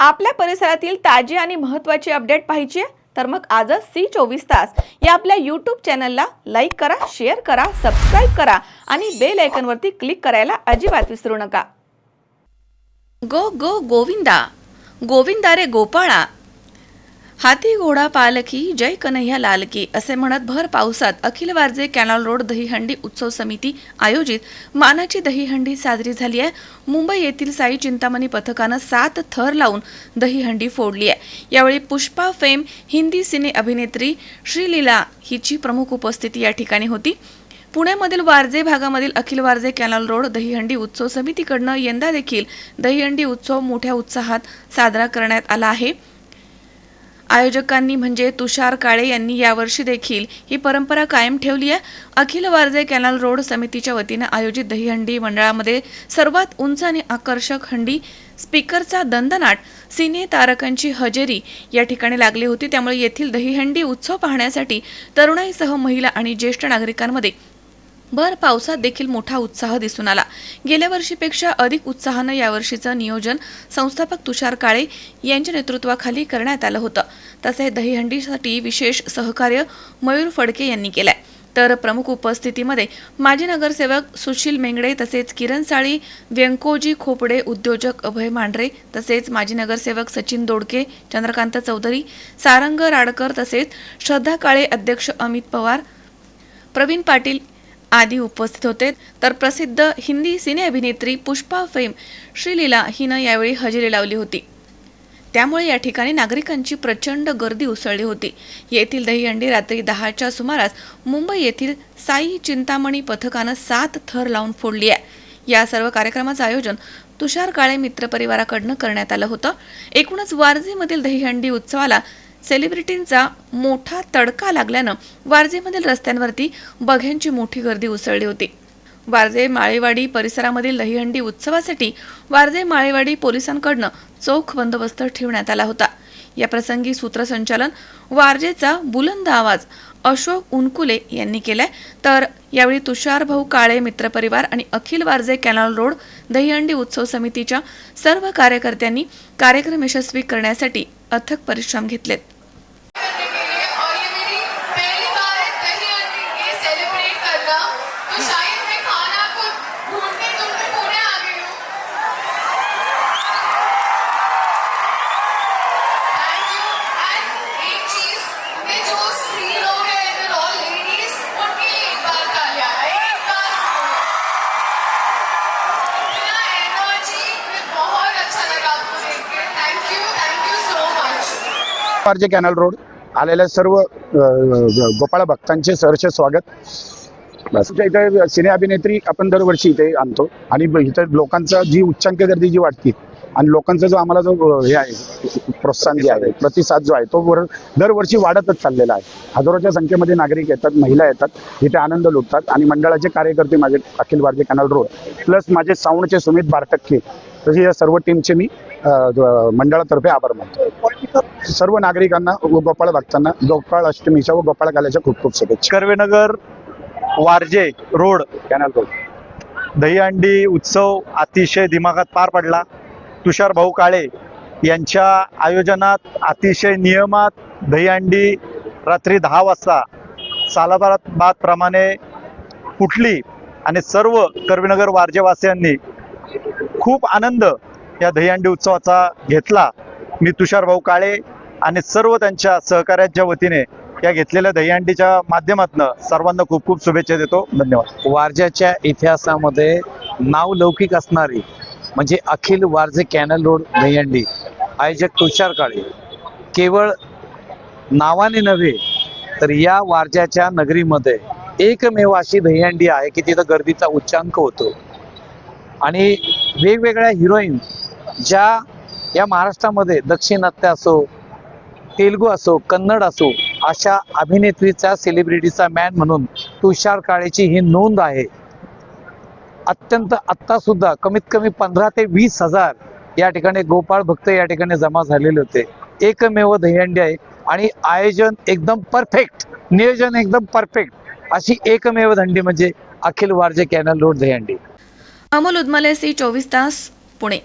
आपल्या परिसरातील ताजी आणि महत्त्वाची अपडेट पाहिजे तर मग आजच सी चोवीस तास या आपल्या यूट्यूब चॅनलला लाईक करा शेअर करा सबस्क्राईब करा आणि बेल आयकनवरती क्लिक करायला अजिबात विसरू नका. गो गो गोविंदा. गोविंदा रे गोपाळा. हाती घोडा पालखी जय कन्हैया लालकी असे म्हणत भर पावसात अखिल वारजे कॅनॉल रोड दहीहंडी उत्सव समिती आयोजित मानाची दहीहंडी साजरी झाली आहे. मुंबई येथील साई चिंतामणी पथकानं सात थर लावून दहीहंडी फोडली आहे. यावेळी पुष्पा फेम हिंदी सिने अभिनेत्री श्रीलीला हिची प्रमुख उपस्थिती या ठिकाणी होती. पुण्यामधील वारजे भागामधील अखिल वारजे कॅनल रोड दहीहंडी उत्सव समितीकडनं यंदा देखील दहीहंडी उत्सव मोठ्या उत्साहात साजरा करण्यात आला आहे. आयोजकांनी म्हणजे तुषार काळे यांनी यावर्षी देखील ही परंपरा कायम ठेवली आहे. अखिल वारजे कॅनल रोड समितीच्या वतीनं आयोजित दहीहंडी मंडळामध्ये सर्वात उंच आणि आकर्षक हंडी स्पीकरचा दंदनाट सिने तारकांची हजेरी या ठिकाणी लागली होती. त्यामुळे येथील दहीहंडी उत्सव पाहण्यासाठी तरुणाईसह महिला आणि ज्येष्ठ नागरिकांमध्ये भर पावसात देखील मोठा उत्साह दिसून आला. गेल्या वर्षीपेक्षा अधिक उत्साहानं यावर्षीचं नियोजन संस्थापक तुषार काळे यांच्या नेतृत्वाखाली करण्यात आलं होतं. तसे दहीहंडीसाठी विशेष सहकार्य मयूर फडके यांनी केलंय. तर प्रमुख उपस्थितीमध्ये माजी नगरसेवक सुशील मेंगडे तसेच किरण साळी व्यंकोजी खोपडे उद्योजक अभय मांढरे तसेच माजी नगरसेवक सचिन दोडके चंद्रकांत चौधरी सारंग राडकर तसेच श्रद्धा काळे अध्यक्ष अमित पवार प्रवीण पाटील आदी उपस्थित होते. तर प्रसिद्ध हिंदी सिने अभिनेत्री पुष्पा फेम श्रीलीला हिनं यावेळी हजेरी लावली होती. त्यामुळे या ठिकाणी नागरिकांची प्रचंड गर्दी उसळली होती. येथील दहीहंडी रात्री दहाच्या सुमारास मुंबई येथील साई चिंतामणी पथकानं सात थर लावून फोडली आहे. या सर्व कार्यक्रमाचं आयोजन तुषार काळे मित्रपरिवाराकडनं करण्यात आलं होतं. एकूणच वारजेमधील दहीहंडी उत्सवाला सेलिब्रिटींचा मोठा तडका लागल्यानं वारजेमधील रस्त्यांवरती बघ्यांची मोठी गर्दी उसळली होती. वारजे माळेवाडी परिसरामधील दहीहंडी उत्सवासाठी वारजे माळेवाडी पोलिसांकडनं चोख बंदोबस्त ठेवण्यात आला होता. या प्रसंगी सूत्रसंचालन वारजेचा बुलंद आवाज अशोक उनकुले यांनी केलाय. तर यावेळी तुषार भाऊ काळे मित्रपरिवार आणि अखिल वारजे कॅनॉल रोड दहीहंडी उत्सव समितीच्या सर्व कार्यकर्त्यांनी कार्यक्रम यशस्वी करण्यासाठी अथक परिश्रम घेतलेत. पारजे कॅनल रोड आलेल्या सर्व गोपाळ भक्तांचे सहर्ष स्वागत. आमच्या इथे सिने अभिनेत्री आपण दरवर्षी इथे आणतो. आणि इथे लोकांचा जी उच्चांक गर्दी जी वाटते आणि लोकांचा जो आम्हाला जो हे आहे प्रोत्साहन जे आहे प्रतिसाद जो आहे तो वर दरवर्षी वाढतच चाललेला आहे. हजारोच्या संख्येमध्ये नागरिक येतात महिला येतात इथे आनंद लुटतात. आणि मंडळाचे कार्यकर्ते माझे Akhil Bharatiya canal road plus माझे साऊंडचे सुमित बारटक्के तसे या सर्व टीमचे मी मंडळातर्फे आभार मानतो. सर्व नागरिकांना व गोपाळ भक्तांना गोपाळ अष्टमीच्या व गोपाळ काल्याच्या खूप खूप शुभेच्छा. Karvenagar Warje road canal road. Dahihandi उत्सव अतिशय दिमागात पार पडला. तुषार भाऊ काळे यांच्या आयोजनात अतिशय नियमात दहीहंडी रात्री दहा वाजता सालाबाद प्रमाणे फुटली आणि सर्व कर्वेनगर वारजेवासियांनी खूप आनंद या दहीहंडी उत्सवाचा घेतला. मी तुषार भाऊ काळे आणि सर्व त्यांच्या सहकार्याच्या वतीने या घेतलेल्या दहीहंडीच्या माध्यमातून सर्वांना खूप खूप शुभेच्छा देतो. धन्यवाद. वारज्याच्या इतिहासामध्ये नावलौकिक असणारी म्हणजे अखिल वारजे कॅनल रोड दहीहंडी आयोजक तुषार काळे. केवळ नावाने नव्हे तर या वारज्याच्या नगरीमध्ये एकमेव अशी दहीहंडी आहे की तिथं गर्दीचा उच्चांक होतो. आणि वेगवेगळ्या हिरोईन ज्या या महाराष्ट्रामध्ये दक्षिणात्य असो तेलगू असो कन्नड असो अशा अभिनेत्रीचा सेलिब्रिटीचा मॅन म्हणून तुषार काळेची ही नोंद आहे. अत्यंत आत्तासुद्धा कमीत कमी पंधरा ते वीस हजार या ठिकाणी गोपाळ भक्त या ठिकाणी जमा झालेले होते. एकमेव दहीहंडी आहे आणि आयोजन एकदम परफेक्ट नियोजन एकदम परफेक्ट अशी एकमेव दंडी म्हणजे Akhil Warje canal road Dahi Handi. Amol Udmale C चोवीस तास पुणे.